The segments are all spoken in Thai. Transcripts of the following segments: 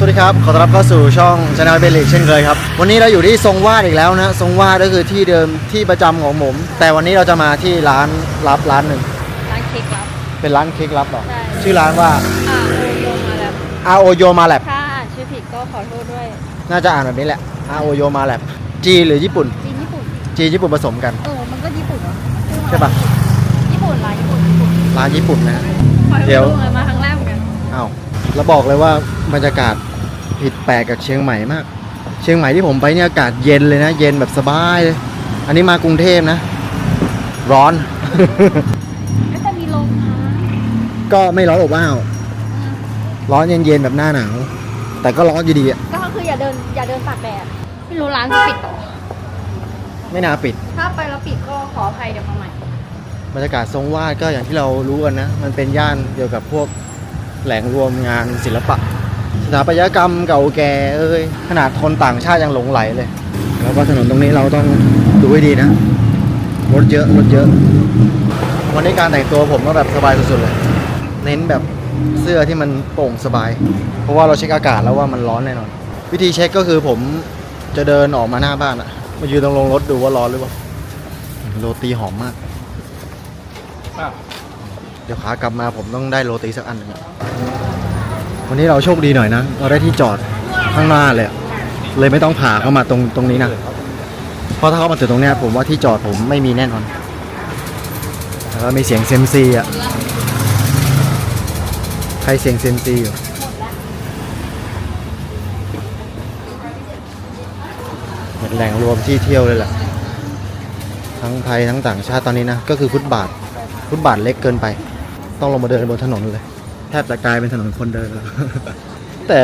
สวัสดีครับ ขอต้อนรับเข้าสู่ช่องช anel เบลิกเช่นเคยครับ วันนี้เราอยู่ที่ทรงวาดอีกแล้วนะทรงวาดก็คือที่เดิมที่ประจำของผม แต่วันนี้เราจะมาที่ร้านลับร้านหนึ่งร้านเค้กลับ เป็นร้านเค้กลับเหรอ ใช่ ชื่อร้านว่าอ่าโอโยมาแล้ว R O Yo Ma Lab ถ้าอ่านชื่อผิดก็ขอโทษด้วย น่าจะอ่านแบบนี้แหละ R O Yo Ma Lab จีนหรือญี่ปุ่น จีนญี่ปุ่น จีนญี่ปุ่นผสมกัน เออ มันก็ญี่ปุ่นเหรอใช่ปะญี่ปุ่นร้านญี่ปุ่นญี่ปุ่นร้านญี่ปุ่นนะฮะขอให้เดี๋ยวรู้เลยมาครั้งแรกเหมือนกันอ้าวแล้วบอกเลยว่าบรรยากาศ ผิดแปลกกับเชียงใหม่มาก เชียงใหม่ที่ผมไปเนี่ยอากาศเย็นเลยนะ เย็นแบบสบายเลย อันนี้มากรุงเทพนะ ร้อน ก็จะมีลมนะก็ไม่ร้อนอบอ้าว ร้อนเย็นๆแบบหน้าหนาว แต่ก็ร้อนอยู่ดีอะก็คืออย่าเดินอย่าเดินตากแดดไม่รู้ร้านจะปิดต่อไม่น่าปิด ถ้าไปแล้วปิดก็ขออภัยเดี๋ยวมาใหม่ บรรยากาศทรงวาดก็อย่างที่เรารู้กันนะ มันเป็นย่านเกี่ยวกับพวกแหล่งรวมงานศิลปะ สถาปัตยกรรมเก่าแก่เอ้ยขนาดคนต่างชาติยังหลงไหลเลย แล้วก็ถนนตรงนี้เราต้องดูให้ดีนะรถเยอะรถเยอะ วันนี้การแต่งตัวผมก็แบบสบายสุดๆเลย เน้นแบบเสื้อที่มันโปร่งสบาย เพราะว่าเราเช็คอากาศแล้วว่ามันร้อนแน่นอน วิธีเช็คก็คือผมจะเดินออกมาหน้าบ้านอะมายืนตรงลงรถดูว่าร้อนหรือเปล่าโรตีหอมมาก เดี๋ยวขากลับมาผมต้องได้โรตีสักอันหนึ่งอะ วันนี้เราโชคดีหน่อยนะ เราได้ที่จอดข้างหน้าเลย เลยไม่ต้องผ่าเข้ามาตรงตรงนี้นะ เพราะถ้าเข้ามาถึงตรงเนี้ยผมว่าที่จอดผมไม่มีแน่นอน แล้วมีเสียงเซมซีอะ ใครเสียงเซมซีอยู่เป็นแหล่งรวมที่เที่ยวเลยแหละ ทั้งไทยทั้งต่างชาติตอนนี้นะ ก็คือฟุตบาท ฟุตบาทเล็กเกินไป ต้องลงมาเดินบนถนนเลย แทบจะกลายเป็นถนนคนเดินแล้ว แต่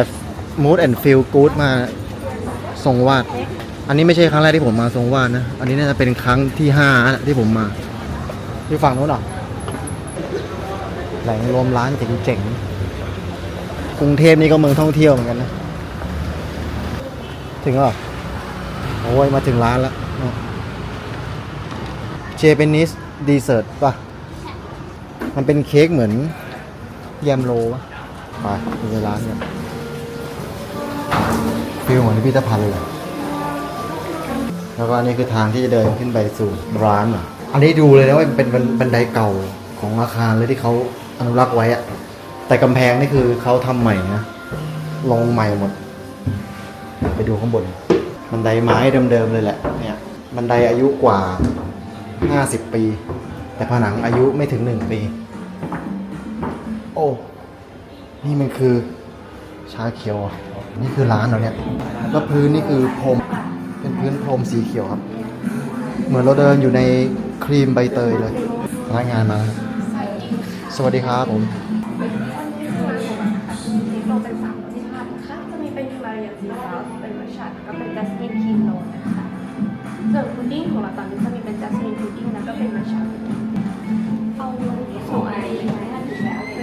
mood and feel good มาทรงวาด อันนี้ไม่ใช่ครั้งแรกที่ผมมาทรงวาดนะ อันนี้น่าจะเป็นครั้งที่ห้าที่ผมมาที่ฝั่งนู้นหรอ แหล่งรวมร้านเจ๋งๆ กรุงเทพนี่ก็เมืองท่องเที่ยวเหมือนกันนะ ถึงหรอโอ้ยมาถึงร้านแล้วเจเปนิสดีเซอร์ตป่ะ มันเป็นเค้กเหมือน แยมโลป่ะไปดูในร้านกันฟิลเหมือนพิพิธภัณฑ์เลย แล้วก็อันนี้คือทางที่จะเดินขึ้นไปสู่ร้านอะ อันนี้ดูเลยนะว่าเป็นบันบันไดเก่าของอาคารเลยที่เขาอนุรักษ์ไว้อะแต่กำแพงนี่คือเขาทำใหม่นะลงใหม่หมด ไปดูข้างบน บันไดไม้เดิมๆเลยแหละ เนี่ย บันไดอายุกว่า 50 ปี แต่ผนังอายุไม่ถึง 1 ปี โอ้ นี่มันคือชาเขียวอะนี่คือร้านเหรอเนี่ย แล้วพื้นนี่คือพรม เป็นพื้นพรมสีเขียวครับ เหมือนเราเดินอยู่ในครีมใบเตยเลยพนักงานมา สวัสดีครับผม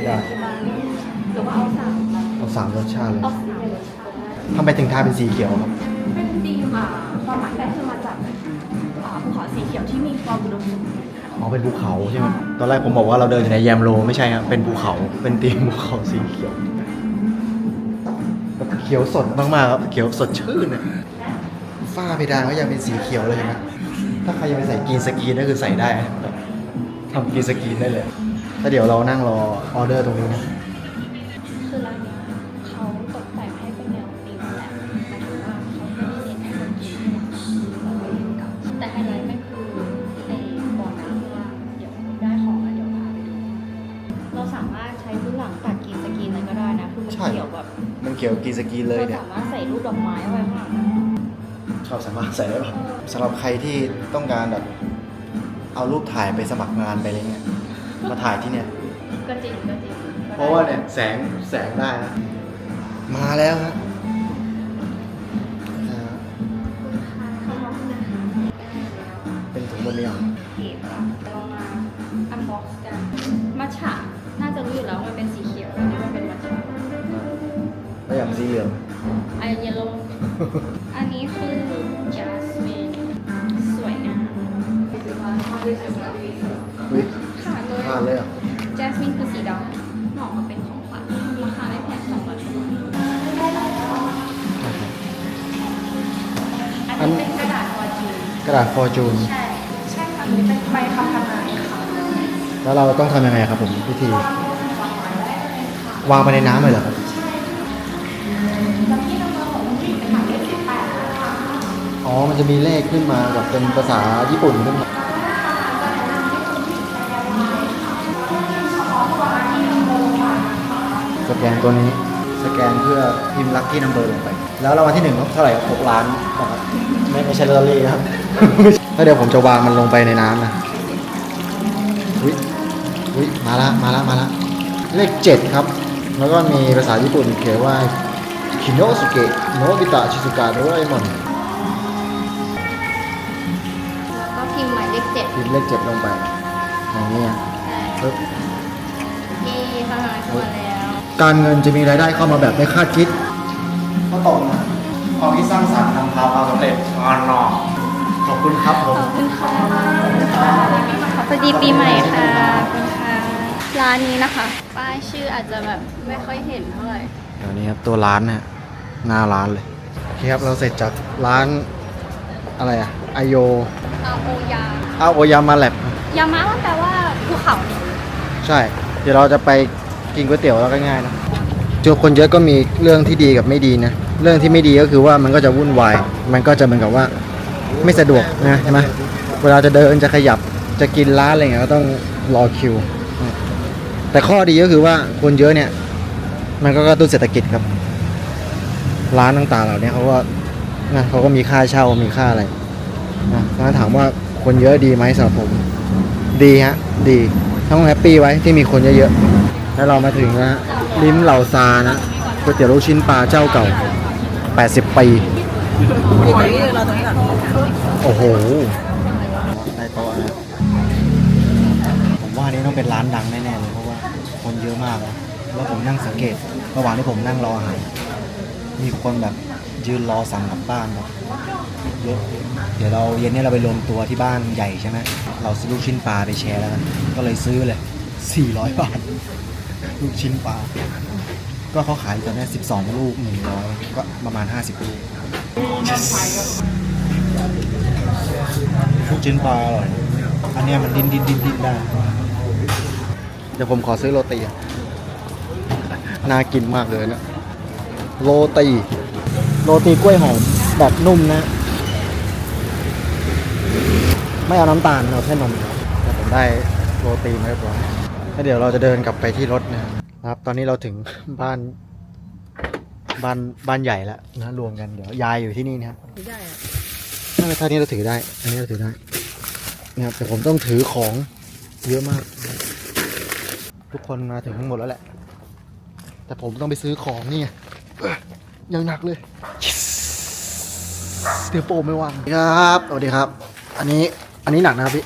นี้แล้วเป็นที่บ้านหรือว่าเอาสามเอาสามรสชาติเลยเอาสามเลยทำไมถึงทาเป็นสีเขียวครับ เป็นธีมอ่าความหมายแรกคือมาจากอ่าภูเขาสีเขียวที่มีความอุดมสมบูรณ์ค่ะอ๋อเป็นภูเขาใช่ไหมตอนแรกผมบอกว่าเราเดินอยู่ในแยมโลไม่ใช่ครับเป็นภูเขาเป็นตีมภูเขาสีเขียวแบบเขียวสดมากๆครับเขียวสดชื่นอะฝ้าเพดานก็ยังเป็นสีเขียวเลยเห็นไหมถ้าใครจะไปใส่กรีนสกรีนก็คือใส่ได้นะแบบทำกรีนสกรีนได้เลย แล้วเดี๋ยวเรานั่งรอออเดอร์ตรงนี้นะ คือร้านเนี้ยเขาตกแต่งให้เป็นแนวธีมแหละหมายถึงว่าเขาไม่ได้เน้นให้คนกินเราไปเล่นกับแต่ไฮไลท์ไม่คือไอ้บ่อน้ำที่ว่าเดี๋ยวได้ของแล้วเดี๋ยวพาไปดู เราสามารถใช้พื้นหลังตัดกรีนสกรีนอะไรก็ได้นะคือมันใช่ เกี่ยวแบบมันเกี่ยวกีสกีเลยเราเนี่ย สามารถใส่รูปดอกไม้ไว้ข้างหลังชอบสามารถใส่ได้ป่ะสำหรับใครที่ต้องการแบบเอารูปถ่ายไปสมัครงานไปอะไรเงี้ย มาถ่ายที่เนี่ย ก็จริงก็จริงเพราะว่าเนี่ยแสงแสงได้นะมาแล้วฮะอ่าเป็นถุงบนนี้เหรอเก็บอะเรามาอันบ็อกซ์กันมัชฉะน่าจะรู้อยู่แล้วมันเป็นสีเขียวอันนี้มันเป็นมัชฉะแล้วอย่างสีเหลืองอันเยลโล่อันนี้คือจัสมินสวยงาม อันเป็นกระดาษฟอร์จูนกระดาษฟอร์จูนใช่ใช่ค่ะอันนี้เป็นใบคำทำนายค่ะแล้วเราต้องทำยังไงครับผมพิธี วางไปในน้ำเลยเหรอครับอ๋อ มันจะมีเลขขึ้นมาแบบเป็นภาษาญี่ปุ่นขึ้นมาสแกนตัวนี้สแกนเพื่อพิมพ์ลัคกี้นัมเบอร์ลงไป แล้วรางวัลที่หนึ่งเท่าไหร่ครับหกล้านนะครับไม่ไม่ใช่ลอตเตอรี่นะครับแล้วเดี๋ยวผมจะวางมันลงไปในน้ำนะอุ้ยอุ้ยมาละมาละมาละเลขเจ็ดครับ แล้วก็มีภาษาญี่ปุ่นเขียนว่าคิโนสุเกะโนบิตะชิซุกะโดราเอมอนแล้วก็พิมพ์หมายเลขเจ็ดพิมพ์เลขเจ็ดลงไปอย่างนี้อะใช่ปึ๊บ การเงินจะมีรายได้เข้ามาแบบไม่คาดคิด ก็ตรงนะความคิดสร้างสรรค์นำพาความสำเร็จงานนอกขอบคุณครับผมขอบคุณค่ะสวัสดีปีใหม่ค่ะขอบคุณค่ะ ร้านนี้นะคะ ป้ายชื่ออาจจะแบบไม่ค่อยเห็นเท่าไหร่ เดี๋ยวนี้ครับตัวร้านนะฮะหน้าร้านเลย โอเคครับ เราเสร็จจากร้านอะไรอะไอโยอาโอยา อาโอยามาแลบยามะมันแปลว่าภูเขาเนี่ยใช่ เดี๋ยวเราจะไป กินก๋วยเตี๋ยวแล้วก็ง่ายนะเจอคนเยอะก็มีเรื่องที่ดีกับไม่ดีนะเรื่องที่ไม่ดีก็คือว่ามันก็จะวุ่นวายมันก็จะเหมือนกับว่าไม่สะดวกนะใช่ไหมเวลาจะเดินจะขยับจะกินร้านอะไรเงี้ยก็ต้องรอคิว แต่ข้อดีก็คือว่าคนเยอะเนี่ย มันก็กระตุ้นเศรษฐกิจครับ ร้านต่างๆเหล่านี้เขาก็นะเขาก็มีค่าเช่ามีค่าอะไรนะถ้าถามว่าคนเยอะดีไหมสำหรับผม ดีฮะ ดี ต้องแฮปปี้ไว้ที่มีคนเยอะๆ แล้วเรามาถึงนะฮะลิ้มเหล่าซานะก๋วยเตี๋ยวลูกชิ้นปลาเจ้าเก่า 80 ปี โอ้โหได้โต๊ะนะผมว่านนี้ต้องเป็นร้านดังแน่ๆเลยเพราะว่าคนเยอะมากนะแล้วผมนั่งสังเกตระหว่างที่ผมนั่งรออาหารมีคนแบบยืนรอสั่งกลับบ้านแบบเยอะเดี๋ยวเราเย็นนี้เราไปรวมตัวที่บ้านใหญ่ใช่ไหมเราซื้อลูกชิ้นปลาไปแชร์แล้วกันก็เลยซื้อเลย400 บาท ลูกชิ้นปลา ก็เขาขายตอนนี้12 ลูก100ก็ประมาณ 50 ลูกลูกชิ้นปลาอร่อย อันนี้มันดิ้นดิ้นดิ้นดิ้นได้ เดี๋ยวผมขอซื้อโรตีน่ากินมากเลยนะโรตีโรตีกล้วยหอมแบบนุ่มนะ ไม่เอาน้ำตาลเอาแค่นมครับแต่ผมได้โรตีมาเรียบร้อย แล้วเดี๋ยวเราจะเดินกลับไปที่รถนะครับ ตอนนี้เราถึงบ้าน บ้านบ้านใหญ่แล้วนะรวมกันเดี๋ยวยายอยู่ที่นี่นะครับถือได้อะไม่เป็นท่านี้เราถือได้ อันนี้เราถือได้นะครับแต่ผมต้องถือของเยอะมาก ทุกคนมาถึงทั้งหมดแล้วแหละ แต่ผมต้องไปซื้อของนี่ไงยังหนักเลยเดี๋ยวโปไม่ว่างครับสวัสดีครับ อันนี้อันนี้หนักนะครับพี่